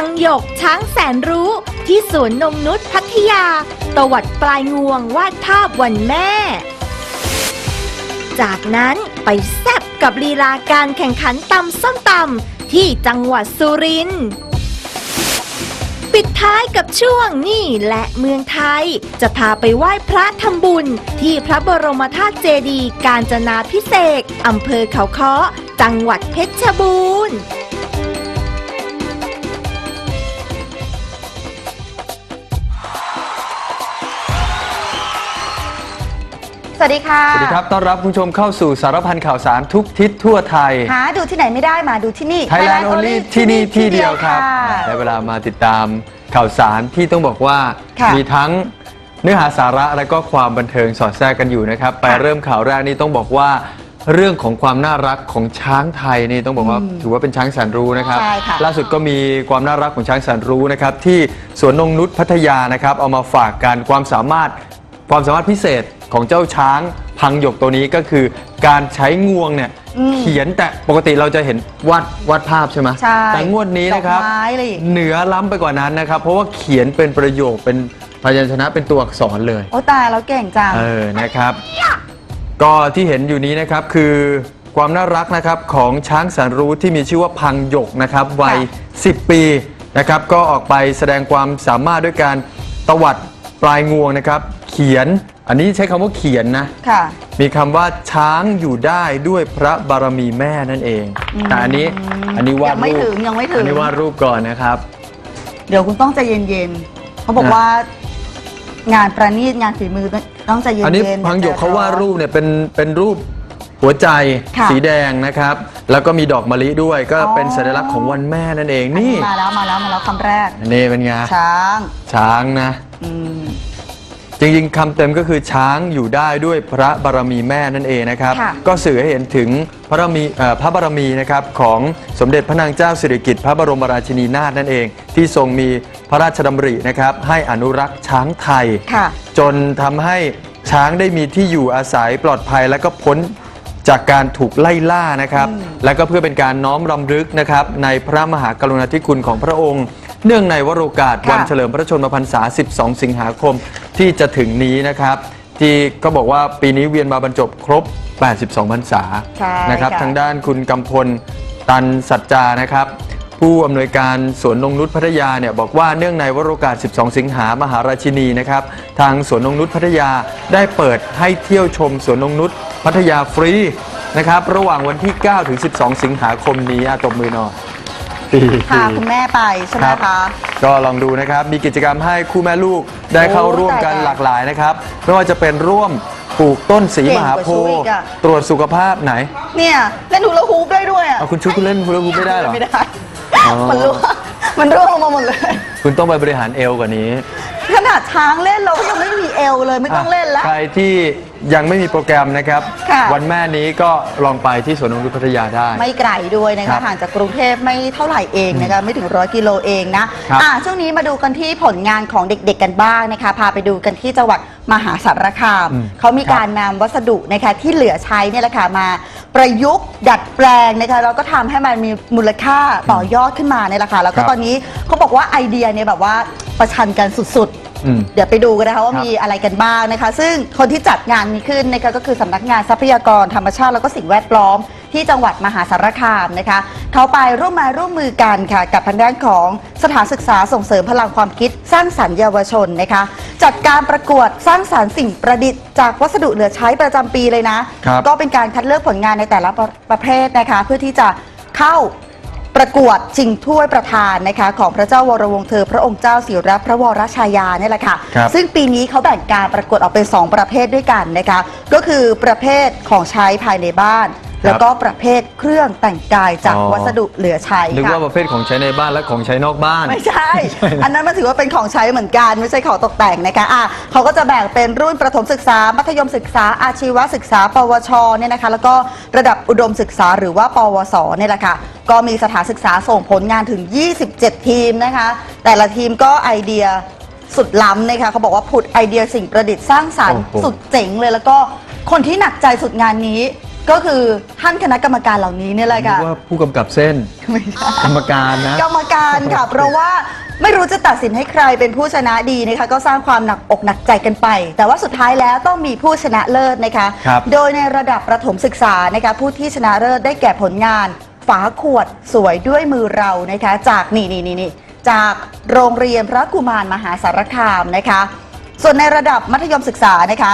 พังหยกช้างแสนรู้ ที่สวนนงนุษย์พัทยา ตวัดปลายงวงวาดภาพวันแม่ จากนั้นไปแซบกับลีลาการแข่งขันตำส้มตำที่จังหวัดสุรินทร์ปิดท้ายกับช่วงนี่และเมืองไทย จะพาไปไหว้พระทำบุญ ที่พระบรมธาตุเจดีย์กาญจนาพิเศษกอำเภอเขาค้อจังหวัดเพชรบูรณ์ สวัสดีค่ะสวัสดีครับ ต้อนรับคุณผู้ชมเข้าสู่สารพันข่าวสารทุกทิศทั่วไทย หาดูที่ไหนไม่ได้มาดูที่นี่ Thailand Only ที่นี่ที่เดียวครับค่ะได้เวลามาติดตามข่าวสารที่ต้องบอกว่าค่ะ มีทั้งเนื้อหาสาระและก็ความบันเทิงสอดแทรกกันอยู่นะครับ ไปค่ะเริ่มข่าวแรกนี่ต้องบอกว่า เรื่องของความน่ารักของช้างไทยนี่ต้องบอกว่าอืมถือว่าเป็นช้างแสนรู้นะครับ ใช่ค่ะ ล่าสุดก็มีความน่ารักของช้างแสนรู้นะครับที่สวนนงนุษย์พัทยานะครับเอามาฝากกันความสามารถความสามารถพิเศษ ของเจ้าช้างพังหยกตัวนี้ก็คือการใช้งวงเนี่ยอืมเขียนแต่ปกติเราจะเห็นวาดวาดภาพใช่ไหมใช่แต่งวดนี้นะครับ ดอกไม้อะไรอย่างเหนือล้ำไปกว่านั้นนะครับ เพราะว่าเขียนเป็นประโยคเป็นพยัญชนะเป็นตัวอักษรเลย โอ้ตายแล้วเก่งจัง เออ นะครับ ก็ที่เห็นอยู่นี้นะครับคือความน่ารักนะครับของช้างแสนรู้ที่มีชื่อว่าพังหยกนะครับวัย 10 ปีนะครับ ก็ออกไปแสดงความสามารถด้วยการตวัดปลายงวงนะครับ เขียน อันนี้ใช้คำว่าเขียนนะ ค่ะ มีคำว่าช้างอยู่ได้ด้วยพระบารมีแม่นั่นเองแต่อันนี้อันนี้วาดยังไม่รูถึปงยังไม่ถึงอันนี้วาดรูปก่อนนะครับ เดี๋ยวคุณต้องใจเย็นๆเขาบอกนะ ว่า งานประณีตงานฝีมือต้องใจเย็นๆอันนี้พังหยกเขาวาดรูปเนี่ยเป็นเป็นรูปหัวใจค่ะสีแดงนะครับ แล้วก็มีดอกมะลิด้วยก็อ๋อ เป็นสัญลักษณ์ของวันแม่นั่นเองอันนี่นี้มาแล้วมาแล้วมาแล้วคำแรก นี่เป็นไงช้างช้างนะ อืม จริงๆคำเต็มก็คือช้างอยู่ได้ด้วยพระบารมีแม่นั่นเองนะครับ ค่ะ ก็สื่อให้เห็นถึงพระบารมีเอ่อพระบารมีนะครับของสมเด็จพระนางเจ้าสิริกิติ์พระบรมราชินีนาถนั่นเอง ที่ทรงมีพระราชดำรินะครับให้อนุรักษ์ช้างไทย ค่ะ จนทำให้ช้างได้มีที่อยู่อาศัยปลอดภัยและก็พ้นจากการถูกไล่ล่านะครับอืมและก็เพื่อเป็นการน้อมรำลึกนะครับในพระมหากรุณาธิคุณของพระองค์ เนื่องในวโรกาสค่ะ วันเฉลิมพระชนมพรรษา 12 สิงหาคม ที่จะถึงนี้นะครับ ที่ก็บอกว่าปีนี้เวียนมาบรรจบครบ 82พรรษาใช่นะครับ ค่ะ ทางด้านคุณกำพลตันสัจจานะครับ ผู้อำนวยการสวนนงนุษย์พัทยาเนี่ยบอกว่าเนื่องในวโรกาส 12 สิงหามหาราชินีนะครับ ทางสวนนงนุษย์พัทยาได้เปิดให้เที่ยวชมสวนนงนุษย์พัทยาฟรีนะครับ ระหว่างวันที่ 9 ถึง 12 สิงหาคมนี้อะตบมือหน่อย ดีพาคุณแม่ไปใช่ไหมครับคะ ก็ลองดูนะครับ มีกิจกรรมให้คู่แม่ลูกได้เข้าโอ้ร่วมกันตายๆหลากหลายนะครับ ไม่ว่าจะเป็นร่วมปลูกต้นสีเก่งมหาโพกว่าชูอีธิ์กอะ ตรวจสุขภาพไหน เนี่ยเล่นฮูลาฮูปได้ด้วยอะเอาคุณชุดคุณเล่นคุณเล่นคุณไม่ได้เหรอ ไม่ได้อ๋อ มันร่วงมันร่วงลงมาหมดเลย คุณต้องไปบริหารเอวกว่านี้ขนาดช้างเล่นเราก็ยังไม่มีเอวเลยไม่ต้องเล่นแล้วใครที่ยังไม่มีโปรแกรมนะครับ ค่ะ วันแม่นี้ก็ลองไปที่สวนนงนุษย์พัทยาได้ ไม่ไกลด้วยนะครัคะบห่างจากกรุงเทพไม่เท่าไหร่เองนะคะไม่ถึงร้อยกิโลเองนะครับ อ่าช่วงนี้มาดูกันที่ผลงานของเด็กๆกันบ้างนะคะ พาไปดูกันที่จังหวัดมหาสารคาม อืมเขามีการนำวัสดุนะคะที่เหลือใช้เนี่ยแหละค่ะมาประยุกต์ดัดแปลงนะคะแล้วก็ทำให้มันมีมูลค่าต่อยอดขึ้นมาเนี่ยแหละค่ะแล้วก็ครับตอนนี้เขาบอกว่าไอเดียเนี่ยแบบว่าประชันกันสุดๆ อืม เดี๋ยวไปดูกันนะคะว่าครับมีอะไรกันบ้างนะคะ ซึ่งคนที่จัดงานนี้ขึ้นนะคะก็คือสำนักงานทรัพยากรธรรมชาติแล้วก็สิ่งแวดล้อม ที่จังหวัดมหาสารคามนะคะ เขาไปร่วมไมาร่วมมือกันค่ะ กับทางด้านของสถานศึกษาส่งเสริมพลังความคิดสร้างสรรค์เยาวชนนะคะ จัดการประกวดสร้างสรรค์สิ่งประดิษฐ์จากวัสดุเหลือใช้ประจำปีเลยนะ ครับ ก็เป็นการคัดเลือกผลงานในแต่ละประประเภทนะคะ เพื่อที่จะเข้า ประกวดชิงถ้วยประธานนะคะของพระเจ้าวรวงศ์เธอ พระองค์เจ้าสิริพระวรชายาเนี่ยแหละค่ะ ครับ ซึ่งปีนี้เขาแบ่งการประกวดออกเป็น 2 ประเภทด้วยกันนะคะ ก็คือประเภทของใช้ภายในบ้าน แล้วก็ประเภทเครื่องแต่งกายจากอ๋อ วัสดุเหลือใช้นึกค่ะว่าประเภทของใช้ในบ้านและของใช้นอกบ้าน ไม่ใช่ อันนั้นมันถือว่าเป็นของใช้เหมือนกัน ไม่ใช่ของตกแต่งนะคะอะเขาก็จะแบ่งเป็นรุ่นประถมศึกษา มัธยมศึกษา อาชีวศึกษา ปวชเนี่ยนะคะ แล้วก็ระดับอุดมศึกษาหรือว่า ปวสเนี่ยแหละค่ะ ก็มีสถานศึกษาส่งผลงานถึง 27 ทีมนะคะ แต่ละทีมก็ไอเดียสุดล้ำนะคะเขาบอกว่าผุดไอเดียสิ่งประดิษฐ์สร้างสรรค์โอ้โห สุด เจ๋งเลยแล้วก็คนที่หนักใจสุดงานนี้ ก็คือท่านคณะกรรมการเหล่านี้เนี่ยแหละนึค่ะกว่าผู้กำกับเส้นไม่ใช่ กรรมการนะ กรรมการค่ะ เพราะว่าไม่รู้จะตัดสินให้ใครเป็นผู้ชนะดีนะคะ ก็สร้างความหนักอกหนักใจกันไป แต่ว่าสุดท้ายแล้วต้องมีผู้ชนะเลิศนะคะ ครับ โดยในระดับประถมศึกษานะคะผู้ที่ชนะเลิศได้แก่ผลงาน ฝาขวดสวยด้วยมือเรานะคะ จากนี่นี่นี่นี่จากโรงเรียนพระกุมารมหาสารคามนะคะ ส่วนในระดับมัธยมศึกษานะคะ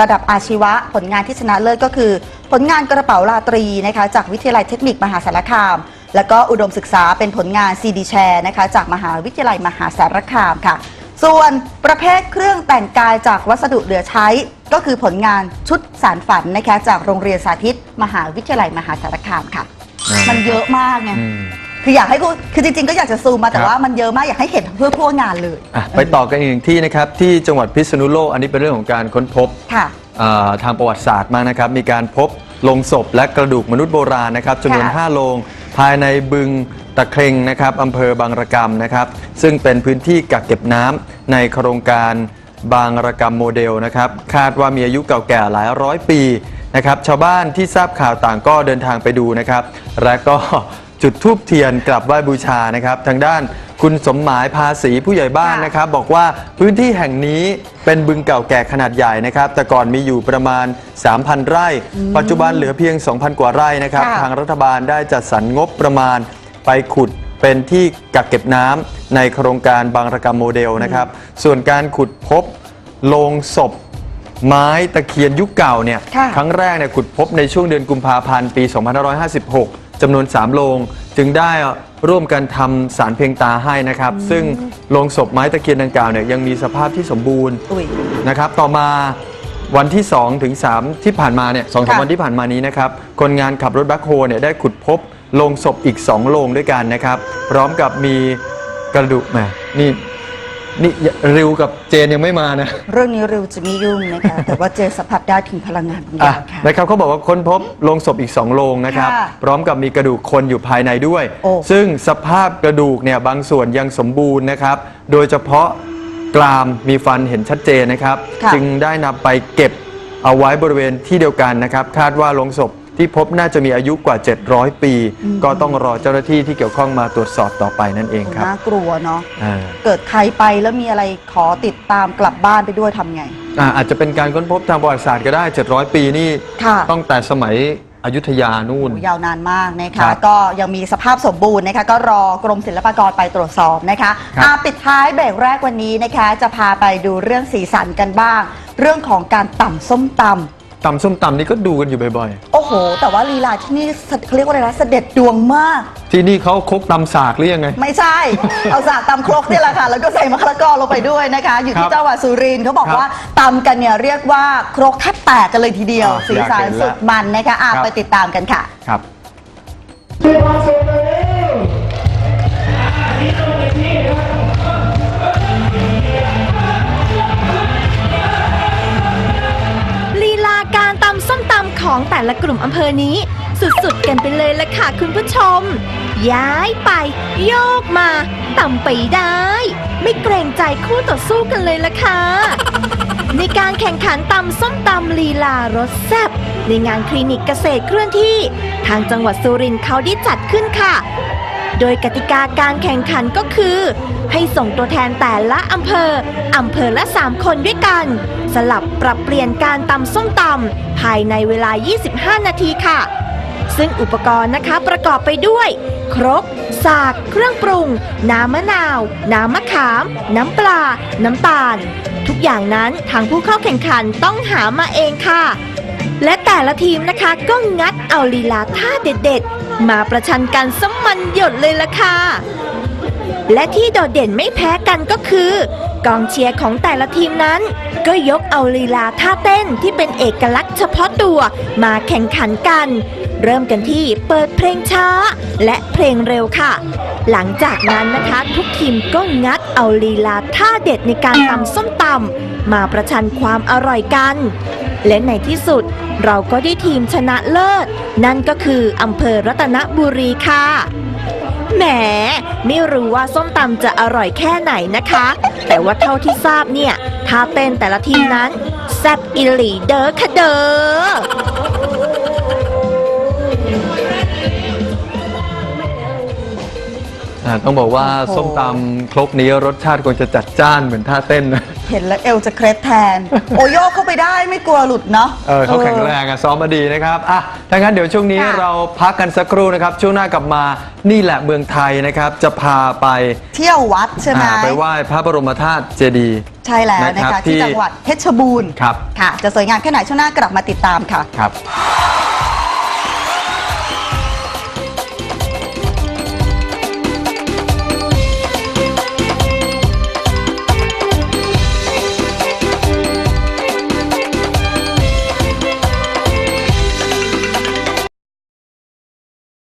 ระดับอาชีวะผลงานที่ชนะเลิศก็คือ ผลงานกระเป๋าราตรีนะคะจากวิทยาลัยเทคนิคมหาสารคาม แล้วก็อุดมศึกษาเป็นผลงาน CD แชร์นะคะจากมหาวิทยาลัยมหาสารคามค่ะ ส่วนประเภทเครื่องแต่งกายจากวัสดุเหลือใช้ ก็คือผลงานชุดสารฝันนะคะจากโรงเรียนสาธิต มหาวิทยาลัยมหาสารคามค่ะอ่ามัมันเยอะมากไงอืม คืออยากให้คุณคือจริงๆ ก็อยากจะซูมมาแต่ครับ ว่ามันเยอะมากอยากให้เห็นทั่วทั่วๆงานเลยอะไปต่อกันอีกหนึ่งที่นะครับที่จังหวัดพิษณุโลกอันนี้เป็นเรื่องของการค้นพบ ค่ะอ่า ทางประวัติศาสตร์มากนะครับ มีการพบโลงศพและกระดูกมนุษย์โบราณนะครับจำนวนค่ะ5โลง ภายในบึงตะเครงนะครับอำเภอบางระกำนะครับ ซึ่งเป็นพื้นที่กักเก็บน้ำในโครงการบางระกำโมเดลนะครับ คาดว่ามีอายุเก่าแก่หลายร้อยปีนะครับ ชาวบ้านที่ทราบข่าวต่างก็เดินทางไปดูนะครับ และก็ จุดทูบเทียนกลับไหว้บูชานะครับ ทางด้านคุณสมหมายภาษีผู้ใหญ่บ้านค่ะนะครับ บอกว่าพื้นที่แห่งนี้เป็นบึงเก่าแก่ขนาดใหญ่นะครับ แต่ก่อนมีอยู่ประมาณ 3,000 ไร่ ปัจจุบันเหลือเพียง 2,000 กว่าไร่นะครับ ค่ะ ทางรัฐบาลได้จัดสรรงบประมาณไปขุดเป็นที่กักเก็บน้ำในโครงการบางระกรรมโมเดลนะครับ ส่วนการขุดพบโลงศพ ไม้ตะเคียนยุคเก่าเนี่ยค่ะ ครั้งแรกเนี่ยขุดพบในช่วงเดือนกุมภาพันธ์ปี 2556 จำนวน 3โลงจึงได้ร่วมกันทำสารเพียงตาให้นะครับ ซึ่งโลงศพไม้ตะเคียนดังกล่าวเนี่ยยังมีสภาพที่สมบูรณ์อุ้ยนะครับ ต่อมาวันที่2ถึง3ที่ผ่านมาเนี่ยสองสามค่ะ วันที่ผ่านมานี้นะครับ คนงานขับรถแบ็คโฮเนี่ยได้ขุดพบโลงศพอีก 2โลงด้วยกันนะครับ พร้อมกับมีกระดูกแหมนี่ นี่ริวกับเจนยังไม่มานะ เรื่องนี้เร็วจะไม่ยุ่งนะคะ แต่ว่าเจสัมผัสได้ถึงพลังงานบางออะย่างค่ะ นะครับเขาบอกว่าค้นพบโลงศพอีก2โลงนะครับ ค่ะพร้อมกับมีกระดูกคนอยู่ภายในด้วย โอ้ ซึ่งสภาพกระดูกเนี่ยบางส่วนยังสมบูรณ์นะครับ โดยเฉพาะกรามมีฟันเห็นชัดเจนนะครับ ค่ะ จึงได้นำไปเก็บเอาไว้บริเวณที่เดียวกันนะครับ คาดว่าโลงศพ ที่พบน่าจะมีอายุกว่า 700 ปี ก็ต้องรอเจ้าหน้าที่ที่เกี่ยวข้องมาตรวจสอบต่อไปนั่นเองครับน่ากลัวเนาะอ่า เกิดใครไปแล้วมีอะไรขอติดตามกลับบ้านไปด้วยทำไง อ่าอาจจะเป็นการค้นพบทางประวัติศาสตร์ก็ได้ 700 ปีนี่ค่ะต้องแต่สมัยอยุธยานู่นโอ้ยาวนานมากนะครัคะ บก็ยังมีสภาพสมบูรณ์นะคะ ก็รอกรมศิลปากรไปตรวจสอบนะคะครับ อะปิดท้ายเบรกแรกวันนี้นะคะ จะพาไปดูเรื่องสีสันกันบ้าง เรื่องของการต่ำส้มตำ ตำส้มตำนี่ก็ดูกันอยู่บ่อยโอ้โห แต่ว่าลีลาที่นี่เขาเรียกว่าอะไรนะเสด็จดวงมาก ๆ ที่นี่เขาคกตำสากหรือยังไง ไม่ใช่ เอาสากตำครกนี่แหละค่ะ แล้วก็ใส่มะละกอลงไปด้วยนะคะ อยู่คที่รับจังหวัดสุรินทร์เขาบอกครับว่าตำกันเนี่ยเรียกว่าครกแทบแตกกันเลยทีเดียว อะสีสันอยากเห็นละสุดมันนะคะอะครับ ไปติดตามกันค่ะ ครับลี ละกลุ่มอำเภอนี้ สุดๆ กันไปเลยละค่ะคุณผู้ชม ย้ายไป โยกมาต่ำไปได้ ไม่เกรงใจคู่ต่อสู้กันเลยละค่ะ ในการแข่งขันตำส้มตำลีลารสแซ่บในงานคลินิกเกษตรเคลื่อนที่ ทางจังหวัดสุรินทร์เขาได้จัดขึ้นค่ะ โดยกติกาการแข่งขันก็คือ ให้ส่งตัวแทนแต่ละอำเภออำเภอละ 3 คนด้วยกัน สลับปรับเปลี่ยนการตำส้มตำภายในเวลา 25 นาทีค่ะ ซึ่งอุปกรณ์นะคะประกอบไปด้วย ครก สาก เครื่องปรุง น้ำมะนาว น้ำมะขาม น้ำปลา น้ำตาล ทุกอย่างนั้นทางผู้เข้าแข่งขันต้องหามาเองค่ะและแต่ละทีมนะคะก็งัดเอาลีลาท่าเด็ดๆ มาประชันกันสมันหยดเลยล่ะค่ะ และที่โดดเด่นไม่แพ้กันก็คือ กองเชียร์ของแต่ละทีมนั้น ก็ยกเอาลีลาท่าเต้นที่เป็นเอกลักษณ์เฉพาะตัวมาแข่งขันกัน เริ่มกันที่เปิดเพลงช้าและเพลงเร็วค่ะ หลังจากนั้นนะคะทุกทีมก็งัดเอาลีลาท่าเด็ดในการตำส้มตำมาประชันความอร่อยกัน และในที่สุดเราก็ได้ทีมชนะเลิศ นั่นก็คืออำเภอรัตนบุรีค่ะแหมไม่รู้ว่าส้มตำจะอร่อยแค่ไหนนะคะ แต่ว่าเท่าที่ทราบเนี่ยท่าเต้นแต่ละทีมนั้น แซ่บอิหลีเดอค่ะเดอ อ่าต้องบอกว่าโอ้โห ส้มตำครกนี้รสชาติคงจะจัดจ้านเหมือนท่าเต้นนะเห็นแล้วเอวจะเคล็ดแทน โอโยกเข้าไปได้ไม่กลัวหลุดเนาะ เออเขาแข็งแรงอะซ้อมมาดีนะครับอะถ้างั้นเดี๋ยวช่วงนี้ค่ะ เราพักกันสักครู่นะครับ ช่วงหน้ากลับมานี่แหละเมืองไทยนะครับ จะพาไปเที่ยววัดใช่ไหมอ่าไปไหว้พระบรมธาตุเจดีย์ ใช่แล้วนะนะครัคะบที่ที่จังหวัดเพชรบูรณ์ครับ ค่ะ จะสวยงามแค่ไหนช่วงหน้ากลับมาติดตามค่ะ ครับ